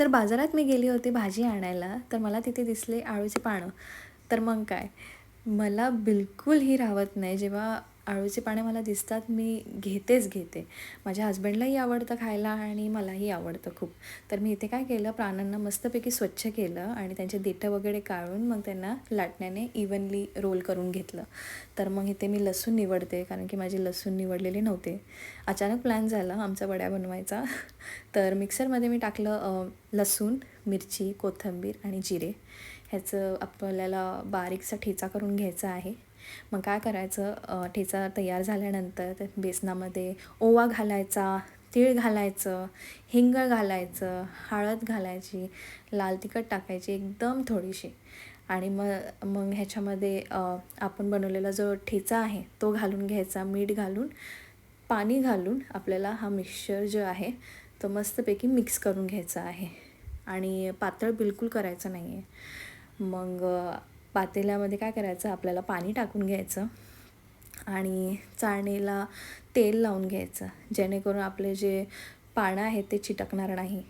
तर बाजारात मी गेली होती भाजी आणायला तर मला तिथे दिसले आळूचे पानं. तर मग काय? मला बिलकुलही राहत नाही जेव्हा आळूचे पाने मला दिसतात मी घेतेच घेते. माझ्या हस्बंडलाही आवडतं खायला आणि मलाही आवडतं खूप. तर मी इथे काय केलं प्राण्यांना मस्तपैकी स्वच्छ केलं आणि त्यांचे देठं वगैरे काढून मग त्यांना लाटण्याने इवनली रोल करून घेतलं. तर मग इथे मी लसूण निवडते कारण की माझे लसूण निवडलेले नव्हते. अचानक प्लॅन झाला आमचा वड्या बनवायचा. तर मिक्सरमध्ये मी टाकलं लसूण मिरची कोथिंबीर आणि जिरे. ह्याचं आपल्याला बारीकसा ठेचा करून घ्यायचा आहे. मग काय करायचं? ठेचा तयार झाल्यानंतर बेसनामध्ये ओवा घालायचा तीळ घालायचं हिंग घालायचं हळद घालायची लाल तिखट टाकायची एकदम थोडीशी. आणि मग मग ह्याच्यामध्ये आपण बनवलेला जो ठेचा आहे तो घालून घ्यायचा मीठ घालून पाणी घालून आपल्याला हा मिक्सचर जो आहे तो मस्तपैकी मिक्स करून घ्यायचा आहे. आणि पातळ बिलकुल करायचं नाही आहे मग पातेल्यामध्ये काय करायचं? आपल्याला पाणी टाकून घ्यायचं आणि चाळणीला तेल लावून घ्यायचं. जेणेकरून आपले जे पानं आहेत ते चिटकणार नाही.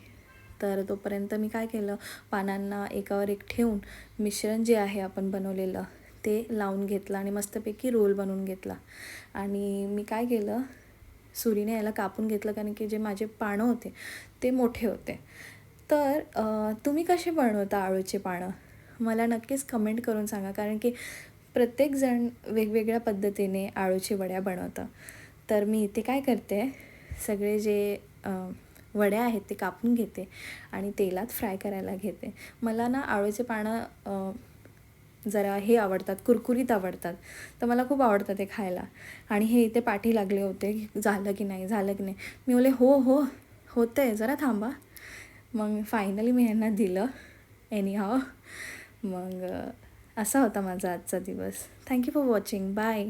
तर तोपर्यंत मी काय केलं? पानांना एकावर एक ठेवून मिश्रण जे आहे आपण बनवलेलं ते लावून घेतलं आणि मस्तपैकी रोल बनवून घेतला. आणि मी काय केलं? सुरीने याला कापून घेतलं कारण की जे माझे पानं होते ते मोठे होते. तर तुम्ही कसे बनवता आळूचे पानं? मला नक्कीच कमेंट करून सांगा. कारण की प्रत्येकजण वेगवेगळ्या पद्धतीने आळूची वड्या बनवतं. तर मी इथे काय करते सगळे जे वड्या आहेत ते कापून घेते आणि तेलात फ्राय करायला घेते. मला ना आळूचे पानं जरा हे आवडतात कुरकुरीत आवडतात. तर मला खूप आवडतं ते खायला. आणि हे इथे पाठी लागले होते झालं की नाही झालं की नाही. मी बोले हो हो होतं आहे जरा थांबा. मग फायनली मी ह्यांना दिलं. एनी हाव मग असा होता माझा आजचा दिवस. Thank you for watching bye